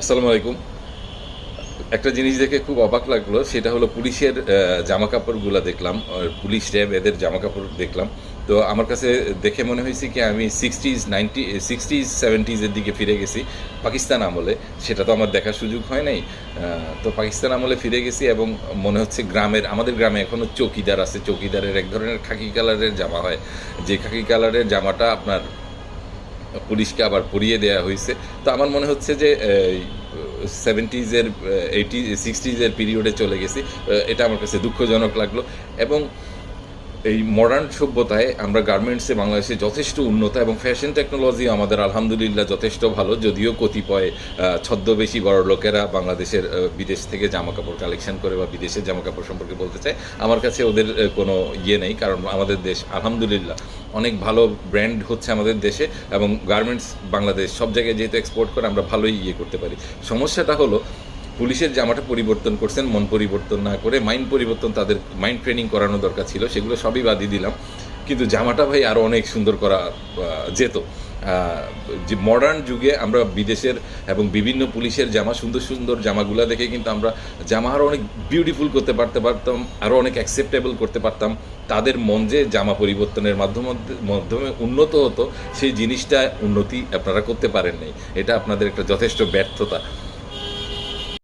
আসসালামু আলাইকুম। একটা জিনিস দেখে খুব অবাক লাগল, সেটা হলো পুলিশের জামা কাপড়গুলো দেখলাম পুলিশ র্যাব এদের জামা কাপড় দেখলাম। তো আমার কাছে দেখে মনে হয়েছে কি, আমি সিক্সটিজ নাইনটি সিক্সটিজ সেভেন্টিজের দিকে ফিরে গেছি, পাকিস্তান আমলে। সেটা তো আমার দেখার সুযোগ হয় নাই। তো পাকিস্তান আমলে ফিরে গেছি এবং মনে হচ্ছে গ্রামের, আমাদের গ্রামে এখনও চৌকিদার আছে। চৌকিদারের এক ধরনের খাকি কালারের জামা হয়। যে খাকি কালারের জামাটা আপনার পুলিশকে আবার পরিয়ে দেওয়া হয়েছে। তো আমার মনে হচ্ছে যে সেভেন্টিজের এইটি সিক্সটিজের পিরিয়ডে চলে গেছি। এটা আমার কাছে দুঃখজনক লাগল। এবং এই মডার্ন সভ্যতায় আমরা গার্মেন্টসে বাংলাদেশে যথেষ্ট উন্নত এবং ফ্যাশন টেকনোলজি আমাদের আলহামদুলিল্লাহ যথেষ্ট ভালো। যদিও কতিপয় ছদ্মবেশী বড় লোকেরা বাংলাদেশের বিদেশ থেকে জামা কাপড় কালেকশন করে বা বিদেশের জামা কাপড় সম্পর্কে বলতে চায়, আমার কাছে ওদের কোনো ইয়ে নেই। কারণ আমাদের দেশ, আলহামদুলিল্লাহ অনেক ভালো ব্র্যান্ড হচ্ছে আমাদের দেশে এবং গার্মেন্টস বাংলাদেশ, সব জায়গায় যেহেতু এক্সপোর্ট করে আমরা ভালোই ইয়ে করতে পারি। সমস্যাটা হলো, পুলিশের জামাটা পরিবর্তন করছেন, মন পরিবর্তন না করে মাইন্ড পরিবর্তন তাদের মাইন্ড ট্রেনিং করানো দরকার ছিল, সেগুলো সবই বাদই দিলাম। কিন্তু জামাটা ভাই আরও অনেক সুন্দর করা যেত। যে মডার্ন যুগে আমরা বিদেশের এবং বিভিন্ন পুলিশের জামা, সুন্দর সুন্দর জামাগুলো দেখে কিন্তু আমরা জামা আরও অনেক বিউটিফুল করতে পারতে পারতাম আরও অনেক অ্যাকসেপ্টেবল করতে পারতাম। তাদের মন যে জামা পরিবর্তনের মাধ্যমে মাধ্যমে উন্নত হতো, সেই জিনিসটা উন্নতি আপনারা করতে পারেন নাই এটা আপনাদের একটা যথেষ্ট ব্যর্থতা।